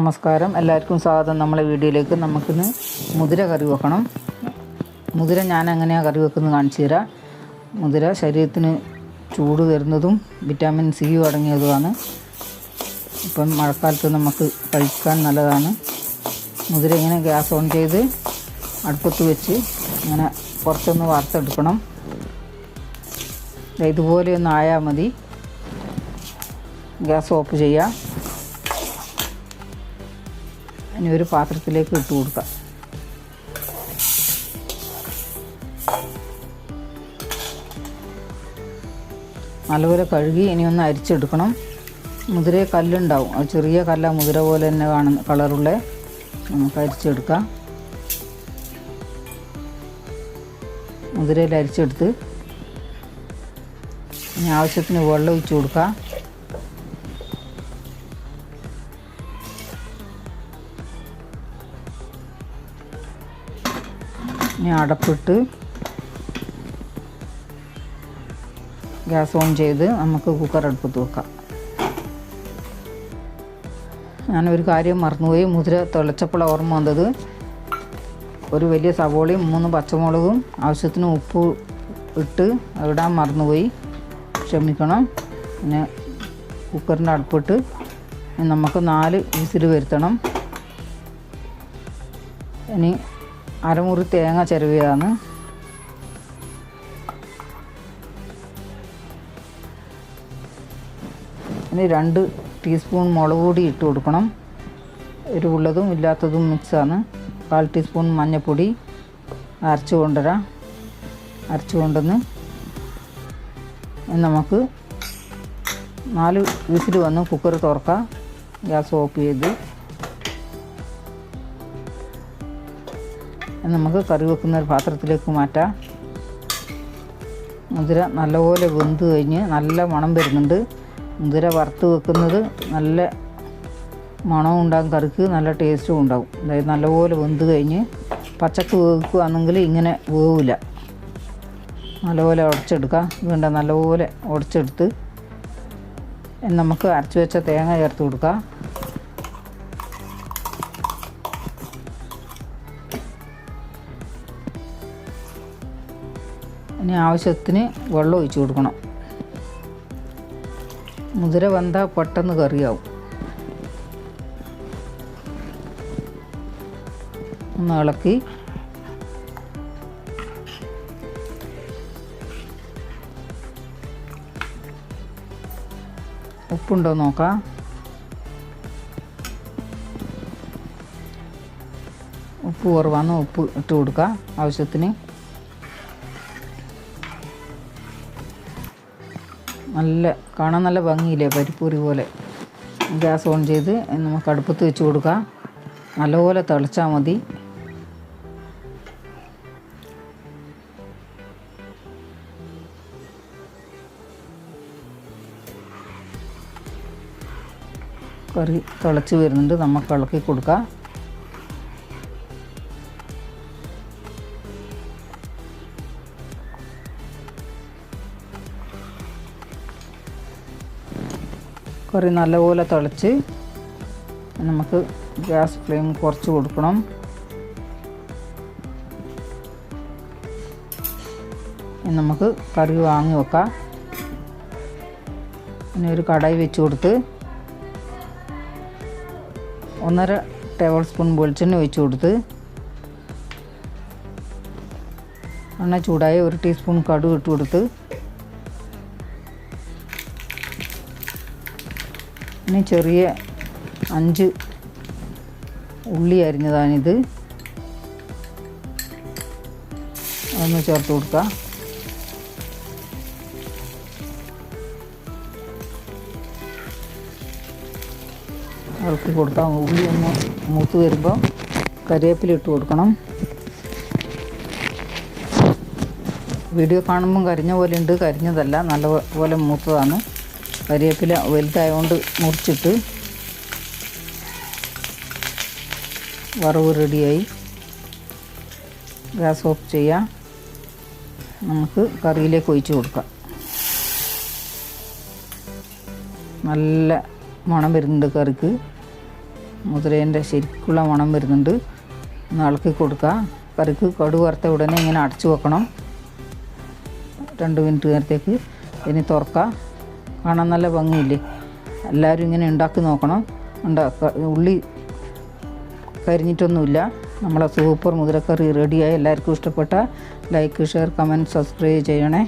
നമസ്കാരം. എല്ലാവർക്കും സ്വാഗതം. നമ്മളെ വീഡിയോയിലേക്ക് നമുക്കിന്ന് മുതിര കറി വെക്കണം. മുതിര ഞാൻ എങ്ങനെയാണ് കറി വെക്കുന്നത് കാണിച്ചു തരാം. മുതിര ശരീരത്തിന് ചൂട് തരുന്നതും വിറ്റാമിൻ സി അടങ്ങിയതുമാണ്. ഇപ്പം മഴക്കാലത്ത് നമുക്ക് കഴിക്കാൻ നല്ലതാണ്. മുതിര ഇങ്ങനെ ഗ്യാസ് ഓൺ ചെയ്ത് അടുപ്പത്ത് വെച്ച് ഇങ്ങനെ കുറച്ചൊന്ന് വാർത്തെടുക്കണം ഇതുപോലെ ഒന്ന് ആയാൽ മതി. ഗ്യാസ് ഓഫ് ചെയ്യാം. ഇനി ഒരു പാത്രത്തിലേക്ക് ഇട്ട് കൊടുക്കാം. നല്ലപോലെ കഴുകി ഇനി ഒന്ന് അരിച്ചെടുക്കണം. മുതിര കല്ലുണ്ടാവും. അത് ചെറിയ കല്ല മുതിര പോലെ തന്നെ കാണുന്ന കളറുള്ള നമുക്ക് അരിച്ചെടുക്കാം. മുതിരയിൽ അരിച്ചെടുത്ത് ഇനി ആവശ്യത്തിന് വെള്ളം ഒഴിച്ചു കൊടുക്കാം. ഇനി അടപ്പിട്ട് ഗ്യാസ് ഓൺ ചെയ്ത് നമുക്ക് കുക്കർ അടുപ്പത്ത് വെക്കാം. ഞാനൊരു കാര്യം മറന്നുപോയി. മുതിര തിളച്ചപ്പോൾ ഓർമ്മ വന്നത്. ഒരു വലിയ സവോളയും മൂന്ന് പച്ചമുളകും ആവശ്യത്തിന് ഉപ്പ് ഇട്ട് ഇടാൻ മറന്നുപോയി. ക്ഷമിക്കണം. പിന്നെ കുക്കറിന്റെ അടുപ്പിട്ട് നമുക്ക് നാല് വിസിൽ വരുത്തണം. ഇനി അരമുറി തേങ്ങ ചിരവിയതാണ്. ഇനി രണ്ട് ടീസ്പൂൺ മുളക് പൊടി ഇട്ട് കൊടുക്കണം. എരിവുള്ളതും ഇല്ലാത്തതും മിക്സാണ്. കാൽ ടീസ്പൂൺ മഞ്ഞൾപ്പൊടി അരച്ചു കൊണ്ടുവരാം. അരച്ചു കൊണ്ടുവന്ന് നമുക്ക് നാല് വിസിൽ വന്ന് കുക്കർ തുറക്കാം. ഗ്യാസ് ഓഫ് ചെയ്ത് നമുക്ക് കറി വെക്കുന്ന ഒരു പാത്രത്തിലേക്ക് മാറ്റാം. മുതിര നല്ലപോലെ വെന്ത് കഴിഞ്ഞ് നല്ല മണം വരുന്നുണ്ട്. മുതിര വറുത്ത് വെക്കുന്നത് നല്ല മണവും ഉണ്ടാകും കറിക്ക് നല്ല ടേസ്റ്റും ഉണ്ടാകും. അതായത് നല്ലപോലെ വെന്ത് കഴിഞ്ഞ് പച്ചക്ക് വേവിക്കുകയാണെങ്കിൽ ഇങ്ങനെ വേവില്ല. നല്ലപോലെ ഉടച്ചെടുക്കാം. വീണ്ടും നല്ലപോലെ ഉടച്ചെടുത്ത് നമുക്ക് അരച്ച് വെച്ച തേങ്ങ ചേർത്ത് കൊടുക്കാം. ഇനി ആവശ്യത്തിന് വെള്ളം ഒഴിച്ചു കൊടുക്കണം. മുതിര വന്താൽ പെട്ടെന്ന് കറിയാവും. ഒന്ന് ഇളക്കി. ഉപ്പുണ്ടോ നോക്കാം. ഉപ്പ് കുറവാണ് ഉപ്പ് ഇട്ട് കൊടുക്കുക ആവശ്യത്തിന്. നല്ല കാണാൻ നല്ല ഭംഗിയില്ലേ? പരിപ്പൂരി പോലെ. ഗ്യാസ് ഓൺ ചെയ്ത് നമുക്ക് അടുപ്പത്ത് വെച്ച് കൊടുക്കാം. നല്ലപോലെ തിളച്ചാൽ മതി. കറി തിളച്ച് വരുന്നുണ്ട്. നമുക്ക് ഇളക്കി കൊടുക്കാം. കറി നല്ലപോലെ തിളച്ച് നമുക്ക് ഗ്യാസ് ഫ്ലെയിം കുറച്ച് കൊടുക്കണം. നമുക്ക് കറി വാങ്ങി വെക്കാം. ഇനി ഒരു കടായി വെച്ച് കൊടുത്ത് ഒന്നര ടേബിൾ സ്പൂൺ വെളിച്ചെണ്ണ ഒഴിച്ച് കൊടുത്ത് എണ്ണ ചൂടായി ഒരു ടീസ്പൂൺ കടുക് ഇട്ട് കൊടുത്ത് ഇനി ചെറിയ അഞ്ച് ഉള്ളി അരിഞ്ഞതാണിത്. അതൊന്ന് ചേർത്ത് കൊടുക്കുക ഇറക്കി കൊടുത്താൽ ഉള്ളി ഒന്ന് മൂത്ത് വരുമ്പോൾ കരിവേപ്പില ഇട്ട് കൊടുക്കണം. വീഡിയോ കാണുമ്പം കരിഞ്ഞ പോലെ ഉണ്ട്. കരിഞ്ഞതല്ല നല്ല പോലെ മൂത്തതാണ്. കരിവേപ്പില വലുതായതുകൊണ്ട് മുറിച്ചിട്ട് വറവ് റെഡിയായി. ഗ്യാസ് ഓഫ് ചെയ്യാം. നമുക്ക് കറിയിലേക്ക് ഒഴിച്ച് കൊടുക്കാം. നല്ല മണം വരുന്നുണ്ട് കറിക്ക്. മുതിരേന്റെ ശരിക്കുള്ള മണം വരുന്നുണ്ട്. ഇളക്കി കൊടുക്കുക കറിക്ക് കടു വറുത്ത ഉടനെ ഇങ്ങനെ അടച്ചു വെക്കണം. രണ്ട് മിനിറ്റ് നേരത്തേക്ക്. ഇനി തുറക്കുക കാണാൻ നല്ല ഭംഗിയില്ലേ? എല്ലാവരും ഇങ്ങനെ ഉണ്ടാക്കി നോക്കണം. ഉണ്ടാക്ക ഉള്ളി കരിഞ്ഞിട്ടൊന്നുമില്ല. നമ്മളെ സൂപ്പർ മുതിരക്കറി റെഡിയായി. എല്ലാവർക്കും ഇഷ്ടപ്പെട്ട ലൈക്ക് ഷെയർ കമന്റ് സബ്സ്ക്രൈബ് ചെയ്യണേ.